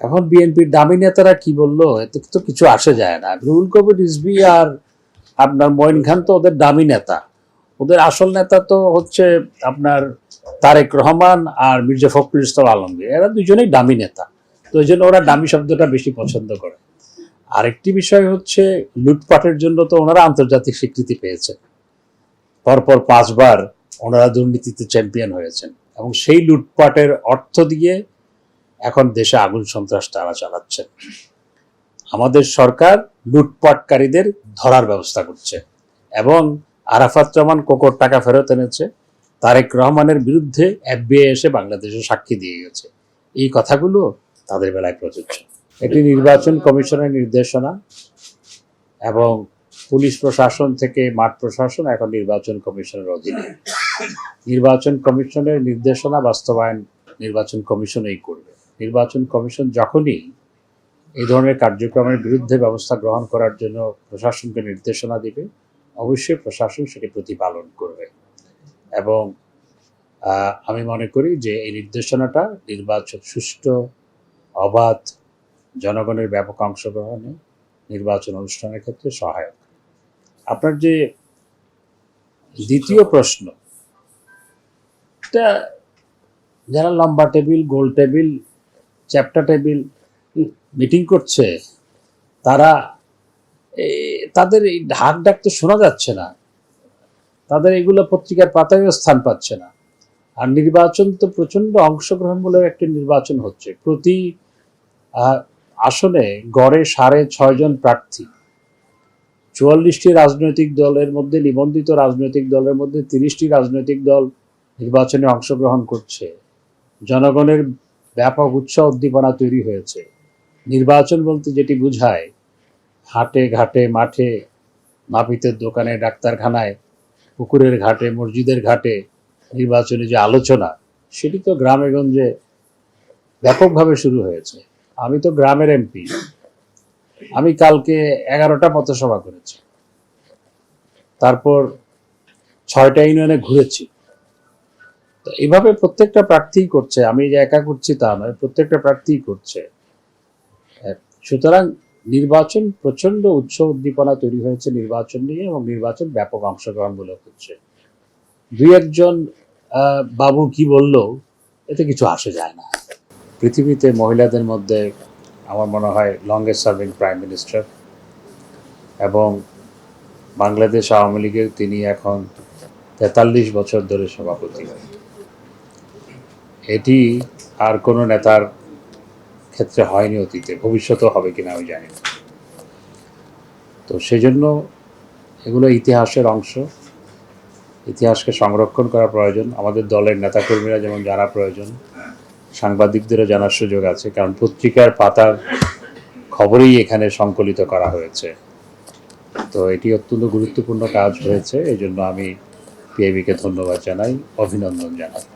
এখন বিএনপির দামি নেতারা কি বলল? এতে তো কিছু আসে যায় না। রুহুল কবির, রিজভি আর আপনার মঈন খান তো ওদের দামি নেতা। ওদের আসল নেতা তো হচ্ছে আপনার তারেক রহমান আর মির্জা ফখরুল ইসলাম আলমগীর। এরা দুজনেই দামি নেতা। তো ওই জন্য ওরা দামি শব্দটা বেশি পছন্দ করে। আরেকটি বিষয় হচ্ছে, লুটপাটের জন্য তো ওনারা আন্তর্জাতিক স্বীকৃতি পেয়েছেন। পরপর পাঁচবার ওনারা দুর্নীতিতে চ্যাম্পিয়ন হয়েছেন। এবং সেই লুটপাটের অর্থ দিয়ে এখন দেশে আগুন সন্ত্রাস তারা চালাচ্ছেন আমাদের সরকার লুটপাটকারীদের ধরার ব্যবস্থা করছে এবং আরাফাত রহমান কোকর টাকা ফেরত এনেছে। তারেক রহমানের বিরুদ্ধে এফবিআই এসে বাংলাদেশে সাক্ষী দিয়ে গেছে। এই কথাগুলো তাদের বেলায় প্রযোজ্য। এটি নির্বাচন কমিশনের নির্দেশনা এবং পুলিশ প্রশাসন থেকে মাঠ প্রশাসন এখন নির্বাচন কমিশনের অধীনে। নির্বাচন কমিশনের নির্দেশনা বাস্তবায়ন নির্বাচন কমিশনই করবে। নির্বাচন কমিশন যখনই এই ধরনের কার্যক্রমের বিরুদ্ধে ব্যবস্থা গ্রহণ করার জন্য প্রশাসনকে নির্দেশনা দিবে, অবশ্যই প্রশাসন সেটি প্রতিপালন করবে। এবং আমি মনে করি যে এই নির্দেশনাটা নির্বাচন সুষ্ঠু, অবাধ জনগণের ব্যাপক অংশগ্রহণে নির্বাচন অনুষ্ঠানের ক্ষেত্রে সহায়ক। আপনার যে দ্বিতীয় প্রশ্ন, এটা যারা লম্বা টেবিল, গোল টেবিল চ্যাপ্টার টেবিল মিটিং করছে, তারা তাদের এই ঢাক ডাক তো শোনা যাচ্ছে না। তাদের এগুলো পত্রিকার পাতায়ও স্থান পাচ্ছে না। আর নির্বাচন তো প্রচণ্ড অংশগ্রহণমূলক একটি নির্বাচন হচ্ছে। প্রতি আসনে গড়ে সাড়ে ছয়জন প্রার্থী। চুয়াল্লিশটি রাজনৈতিক দলের মধ্যে, নিবন্ধিত রাজনৈতিক দলের মধ্যে তিরিশটি রাজনৈতিক দল নির্বাচনে অংশগ্রহণ করছে। জনগণের ব্যাপক উৎসাহ উদ্দীপনা তৈরি হয়েছে। নির্বাচন বলতে যেটি বোঝায়, হাটে ঘাটে, মাঠে, নাপিতের দোকানে, ডাক্তারখানায়, পুকুরের ঘাটে, মসজিদের ঘাটে নির্বাচনে যে আলোচনা, সেটি তো গ্রামেগঞ্জে ব্যাপকভাবে শুরু হয়েছে। আমি তো গ্রামের এমপি। আমি কালকে এগারোটা পথসভা করেছি। তারপর ছয়টা ইউনিয়নে ঘুরেছি। তো এইভাবে প্রত্যেকটা প্রার্থীই করছে, আমি যে একা করছি তা নয়, প্রত্যেকটা প্রার্থীই করছে। সুতরাং নির্বাচন প্রচণ্ড উৎস উদ্দীপনা তৈরি হয়েছে নির্বাচন নিয়ে এবং নির্বাচন ব্যাপক অংশগ্রহণমূলক হচ্ছে। দুই একজন বাবু কি বলল, এতে কিছু আসে যায় না। পৃথিবীতে মহিলাদের মধ্যে আমার মনে হয় লংগেস্ট সার্ভিং প্রাইম মিনিস্টার এবং বাংলাদেশ আওয়ামী লীগের তিনি এখন তেতাল্লিশ বছর ধরে সভাপতি। এটি আর কোনো নেতার ক্ষেত্রে হয়নি অতীতে, ভবিষ্যতেও হবে কিনা আমি জানি না। তো সেজন্য এগুলো ইতিহাসের অংশ। ইতিহাসকে সংরক্ষণ করা প্রয়োজন। আমাদের দলের নেতাকর্মীরা যেমন জানা প্রয়োজন, সাংবাদিকদেরও জানার সুযোগ আছে, কারণ পত্রিকার পাতার খবরেই এখানে সংকলিত করা হয়েছে। তো এটি অত্যন্ত গুরুত্বপূর্ণ কাজ হয়েছে এই জন্য আমি পিআইবিকে ধন্যবাদ জানাই, অভিনন্দন জানাই।